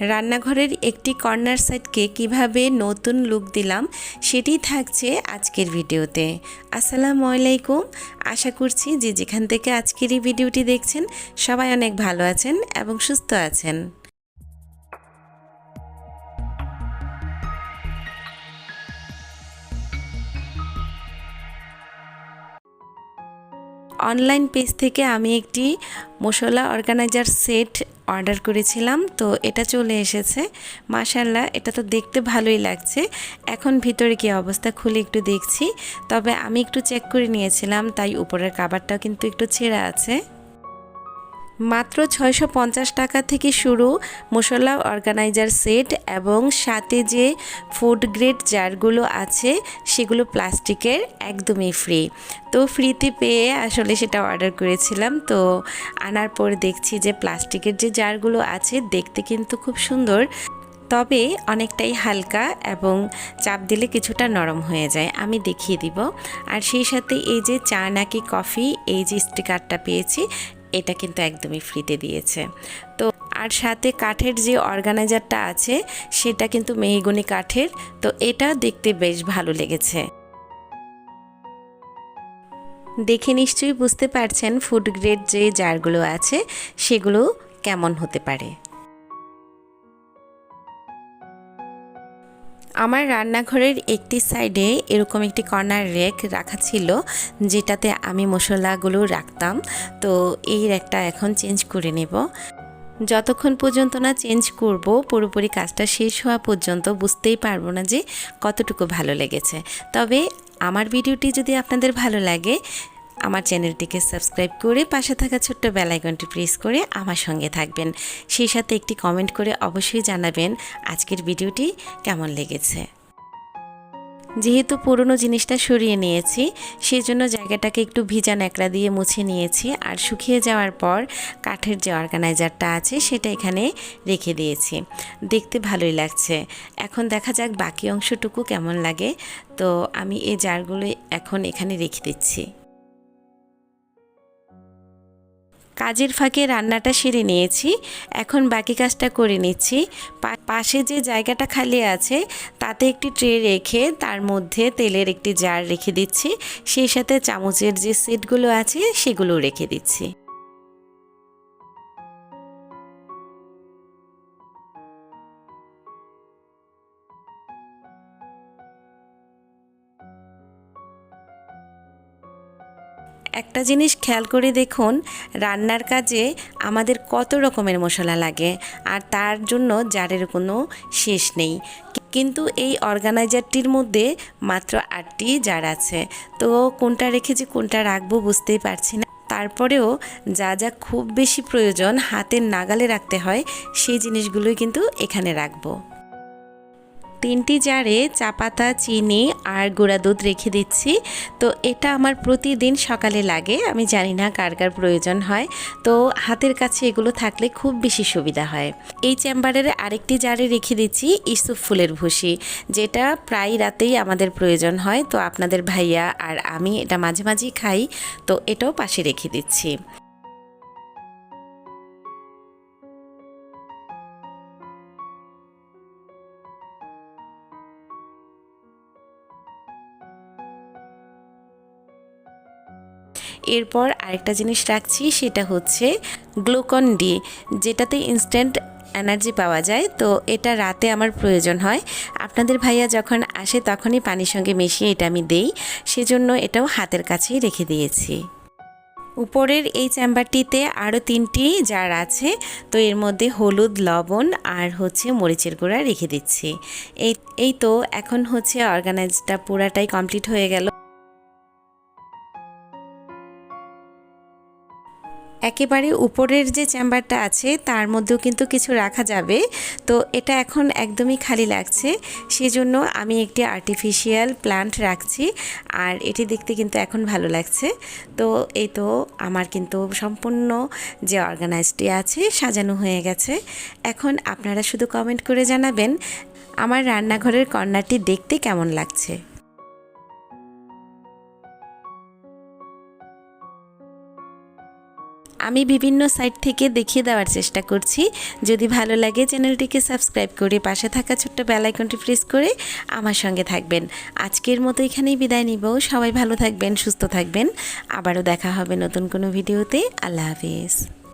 রান্নাঘরের একটি কর্নার সাইডকে কীভাবে নতুন লুক দিলাম সেটি থাকছে আজকের ভিডিওতে। আসসালামু আলাইকুম। আশা করছি যে যেখান থেকে আজকের এই ভিডিওটি দেখছেন, সবাই অনেক ভালো আছেন এবং সুস্থ আছেন। অনলাইন পেজ থেকে আমি একটি মশলা অর্গানাইজার সেট অর্ডার করেছিলাম, তো এটা চলে এসেছে। মাশাল্লাহ এটা তো দেখতে ভালোই লাগছে। এখন ভিতরে কি অবস্থা খুলে একটু দেখছি। তবে আমি একটু চেক করে নিয়েছিলাম, তাই উপরের কাবারটাও কিন্তু একটু ছেঁড়া আছে। মাত্র ছয়শো পঞ্চাশ টাকা থেকে শুরু মশলা অর্গানাইজার সেট এবং সাথে যে ফুড গ্রেড জারগুলো আছে, সেগুলো প্লাস্টিকের একদমই ফ্রি তো ফ্রিতে পেয়ে আসলে সেটা অর্ডার করেছিলাম। তো আনার পর দেখছি যে প্লাস্টিকের যে জারগুলো আছে, দেখতে কিন্তু খুব সুন্দর। তবে অনেকটাই হালকা এবং চাপ দিলে কিছুটা নরম হয়ে যায়। আমি দেখিয়ে দিব। আর সেই সাথে এই যে চা নাকি কফি, এই যে স্টিকারটা পেয়েছি এটা কিন্তু একদমই ফ্রিতে দিয়েছে। তো আর সাথে কাঠের যে অর্গানাইজারটা আছে, সেটা কিন্তু মেহগুনি কাঠের। তো এটা দেখতে বেশ ভালো লেগেছে। দেখে নিশ্চয়ই বুঝতে পারছেন ফুড গ্রেড যে জারগুলো আছে, সেগুলো কেমন হতে পারে। আমার রান্নাঘরের একটি সাইডে এরকম একটি কর্নার রেক রাখা ছিল, যেটাতে আমি মশলাগুলো রাখতাম। তো এই র্যাকটা এখন চেঞ্জ করে নেব। যতক্ষণ পর্যন্ত না চেঞ্জ করব, পুরোপুরি কাজটা শেষ হওয়া পর্যন্ত বুঝতেই পারব না যে কতটুকু ভালো লেগেছে। তবে আমার ভিডিওটি যদি আপনাদের ভালো লাগে আমার চ্যানেলটিকে সাবস্ক্রাইব করে পাশে থাকা ছোট্ট বেলাইকনটি প্রেস করে আমার সঙ্গে থাকবেন। সেই সাথে একটি কমেন্ট করে অবশ্যই জানাবেন আজকের ভিডিওটি কেমন লেগেছে। যেহেতু পুরনো জিনিসটা সরিয়ে নিয়েছি সেই জন্য জায়গাটাকে একটু ভিজা ন্যাকড়া দিয়ে মুছে নিয়েছি আর শুকিয়ে যাওয়ার পর কাঠের যে অর্গানাইজারটা আছে সেটা এখানে রেখে দিয়েছি। দেখতে ভালোই লাগছে। এখন দেখা যাক বাকি অংশটুকু কেমন লাগে। তো আমি এই জারগুলো এখন এখানে রেখে দিচ্ছি। কাজের ফাঁকে রান্নাটা সেরে নিয়েছি। এখন বাকি কাজটা করে নিচ্ছি। পাশে যে জায়গাটা খালি আছে, তাতে একটি ট্রে রেখে তার মধ্যে তেলের একটি জার রেখে দিচ্ছি। সেই সাথে চামচের যে সেটগুলো আছে সেগুলো রেখে দিচ্ছি। একটা জিনিস খেয়াল করে দেখুন, রান্নার কাজে আমাদের কত রকমের মশলা লাগে, আর তার জন্য জারের কোনো শেষ নেই। কিন্তু এই অর্গানাইজারটির মধ্যে মাত্র আটটি জার আছে। তো কোনটা রেখে যে কোনটা রাখব বুঝতেই পারছি না। তারপরেও যা যা খুব বেশি প্রয়োজন হাতের নাগালে রাখতে হয়, সেই জিনিসগুলোই কিন্তু এখানে রাখব। তিনটি জারে চা পাতা, চিনি আর গুঁড়া দুধ রেখে দিচ্ছি। তো এটা আমার প্রতিদিন সকালে লাগে। আমি জানি না কার কার প্রয়োজন হয়। তো হাতের কাছে এগুলো থাকলে খুব বেশি সুবিধা হয়। এই চেম্বারের আরেকটি জারে রেখে দিচ্ছি ইসুফ ফুলের ভুসি যেটা প্রায় রাতেই আমাদের প্রয়োজন হয়। তো আপনাদের ভাইয়া আর আমি এটা মাঝে মাঝেই খাই। তো এটাও পাশে রেখে দিচ্ছি। এরপর আরেকটা জিনিস রাখছি, সেটা হচ্ছে গ্লুকন ডি, যেটাতে ইনস্ট্যান্ট এনার্জি পাওয়া যায়। তো এটা রাতে আমার প্রয়োজন হয়। আপনাদের ভাইয়া যখন আসে তখনই পানির সঙ্গে মিশিয়ে এটা আমি দেই। সেজন্য এটাও হাতের কাছেই রেখে দিয়েছি। উপরের এই চেম্বারটিতে আরও তিনটি জার আছে। তো এর মধ্যে হলুদ, লবণ আর হচ্ছে মরিচের গুঁড়া রেখে দিচ্ছি। এই এই তো এখন হচ্ছে অর্গানাইজটা পুরাটাই কমপ্লিট হয়ে গেল। একেবারে উপরের যে চেম্বারটা আছে, তার মধ্যেও কিন্তু কিছু রাখা যাবে। তো এটা এখন একদমই খালি লাগছে। সেজন্য আমি একটি আর্টিফিশিয়াল প্লান্ট রাখছি, আর এটি দেখতে কিন্তু এখন ভালো লাগছে। তো এই তো আমার কিন্তু সম্পূর্ণ যে অর্গানাইজটি আছে, সাজানো হয়ে গেছে। এখন আপনারা শুধু কমেন্ট করে জানাবেন, আমার রান্নাঘরের কর্নারটি দেখতে কেমন লাগছে? আমি বিভিন্ন সাইট থেকে দেখিয়ে দেওয়ার চেষ্টা করছি। যদি ভালো লাগে চ্যানেলটিকে সাবস্ক্রাইব করে পাশে থাকা ছোট্ট বেলাইকনটি প্রেস করে আমার সঙ্গে থাকবেন। আজকের মতো এখানেই বিদায় নিব। সবাই ভালো থাকবেন, সুস্থ থাকবেন। আবারও দেখা হবে নতুন কোনো ভিডিওতে। আল্লাহ হাফিজ।